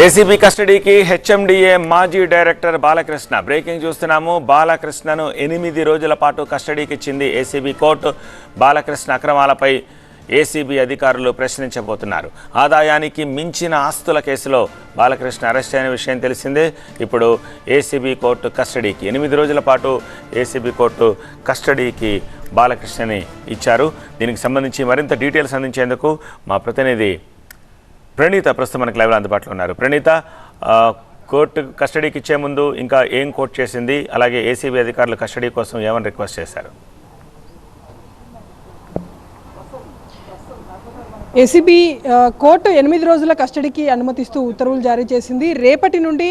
ACB కస్టడీకి HMDA మాజీ director Balakrishna. Breaking చూస్తున్నాము. బాలకృష్ణను ఎనిమిది రోజుల పాటు కస్టడీకి ఇచ్చింది ఏసీబీ కోర్టు. బాలకృష్ణ అక్రమాలపై ఏసీబీ అధికారులు ప్రశ్నించబోతున్నారు. ఆదాయానికి మించిన ఆస్తుల కేసులో బాలకృష్ణ అరెస్ట్ అయిన విషయం తెలిసిందే. ఇప్పుడు ఏసీబీ కోర్టు కస్టడీకి ఎనిమిది రోజుల పాటు ఏసీబీ కోర్టు కస్టడీకి బాలకృష్ణని ఇచ్చారు. దీనికి సంబంధించి మరింత డీటెయిల్స్ అందించేందుకు మా ప్రతినిధి ప్రణీత ప్రస్తుతం మనకి లైవ్లో అందుబాటులో ఉన్నారు. ప్రణీత కోర్టు కస్టడీకి ఇచ్చే ముందు ఇంకా ఏం కోర్టు చేసింది? అలాగే ఏసీబీ అధికారులు కస్టడీ కోసం ఏమని రిక్వెస్ట్ చేశారు? ఏసీబీ కోర్టు ఎనిమిది రోజుల కస్టడీకి అనుమతిస్తూ ఉత్తర్వులు జారీ చేసింది. రేపటి నుండి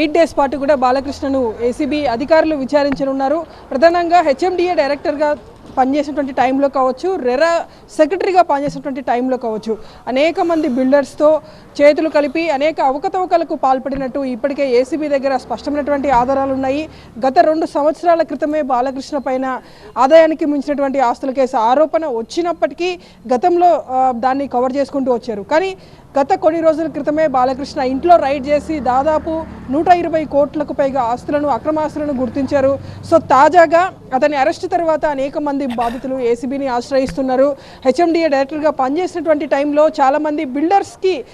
ఎయిట్ డేస్ పాటు కూడా బాలకృష్ణను ఏసీబీ అధికారులు విచారించనున్నారు. ప్రధానంగా హెచ్ఎండిఏ డైరెక్టర్గా పనిచేసినటువంటి టైంలో కావచ్చు రెరా సెక్రటరీగా పనిచేసినటువంటి టైంలో కావచ్చు అనేక మంది బిల్డర్స్తో చేతులు కలిపి అనేక అవకతవకలకు పాల్పడినట్టు ఇప్పటికే ఏసీబీ దగ్గర స్పష్టమైనటువంటి ఆధారాలు ఉన్నాయి. గత రెండు సంవత్సరాల క్రితమే బాలకృష్ణ పైన ఆదాయానికి మించినటువంటి ఆస్తుల కేసు ఆరోపణ వచ్చినప్పటికీ గతంలో దాన్ని కవర్ చేసుకుంటూ వచ్చారు. కానీ గత కొన్ని రోజుల క్రితమే బాలకృష్ణ ఇంట్లో రైడ్ చేసి దాదాపు నూట ఇరవై కోట్లకు పైగా ఆస్తులను అక్రమాస్తులను గుర్తించారు. సో తాజాగా అతని అరెస్ట్ తర్వాత అనేక మంది బాధితులు ఏసీబీని ఆశ్రయిస్తున్నారు. హెచ్ఎండిఏ డైరెక్టర్గా పనిచేసినటువంటి టైంలో చాలామంది బిల్డర్స్కి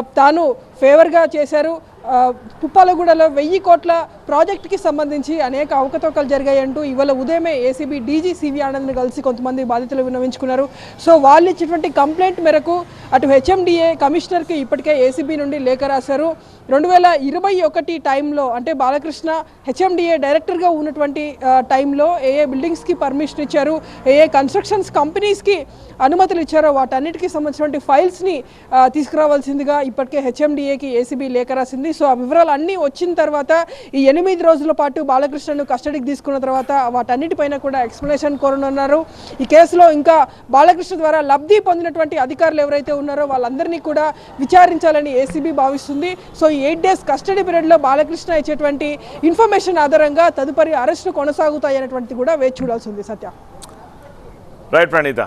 తాను ఫేవర్గా చేశారు. ఆ, పుప్పాలగూడలో వెయ్యి కోట్ల ప్రాజెక్టుకి సంబంధించి అనేక అవకతవకలు జరిగాయంటూ ఇవాళ ఉదయమే ఏసీబీ డీజీ సివి ఆనంద్ని కలిసి కొంతమంది బాధితులు విన్నవించుకున్నారు. సో వాళ్ళు ఇచ్చినటువంటి కంప్లైంట్ మేరకు అటు హెచ్ఎండిఏ కమిషనర్కి ఇప్పటికే ఏసీబీ నుండి లేఖ రాశారు. రెండు వేల ఇరవై ఒకటి టైంలో అంటే బాలకృష్ణ హెచ్ఎండిఏ డైరెక్టర్గా ఉన్నటువంటి టైంలో ఏ ఏ బిల్డింగ్స్కి పర్మిషన్ ఇచ్చారు ఏ ఏ కన్స్ట్రక్షన్స్ కంపెనీస్కి అనుమతులు ఇచ్చారో వాటన్నిటికీ సంబంధించినటువంటి ఫైల్స్ని తీసుకురావాల్సిందిగా ఇప్పటికే హెచ్ఎండిఏకి ఏసీబీ లేఖ రాసింది. సో ఆ వివరాలు అన్నీ వచ్చిన తర్వాత ఈ ఎనిమిది రోజుల పాటు బాలకృష్ణను కస్టడీకి తీసుకున్న తర్వాత వాటన్నిటిపైన కూడా ఎక్స్ప్లెనేషన్ కోరనున్నారు. ఈ కేసులో ఇంకా బాలకృష్ణ ద్వారా లబ్ధి పొందినటువంటి అధికారులు ఎవరైతే ఉన్నారో వాళ్ళందరినీ కూడా విచారించాలని ఏసీబీ భావిస్తుంది. సో ఈ ఎయిట్ డేస్ కస్టడీ పీరియడ్లో బాలకృష్ణ ఇచ్చేటువంటి ఇన్ఫర్మేషన్ ఆధారంగా తదుపరి అరెస్టులు కొనసాగుతాయి అనేటువంటిది కూడా వేచి చూడాల్సి ఉంది సత్య. రైట్ ప్రణీత.